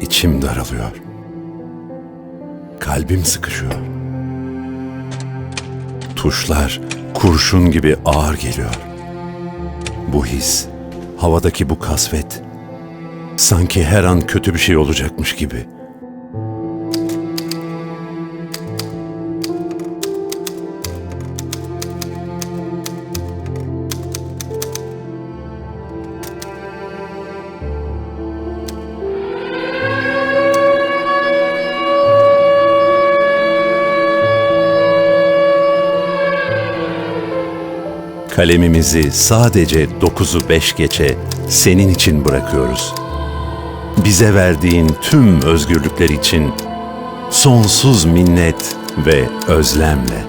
içim daralıyor. Kalbim sıkışıyor. Tuşlar kurşun gibi ağır geliyor. Bu his, havadaki bu kasvet, sanki her an kötü bir şey olacakmış gibi. Kalemimizi sadece 9'u 5 geçe senin için bırakıyoruz. Bize verdiğin tüm özgürlükler için sonsuz minnet ve özlemle.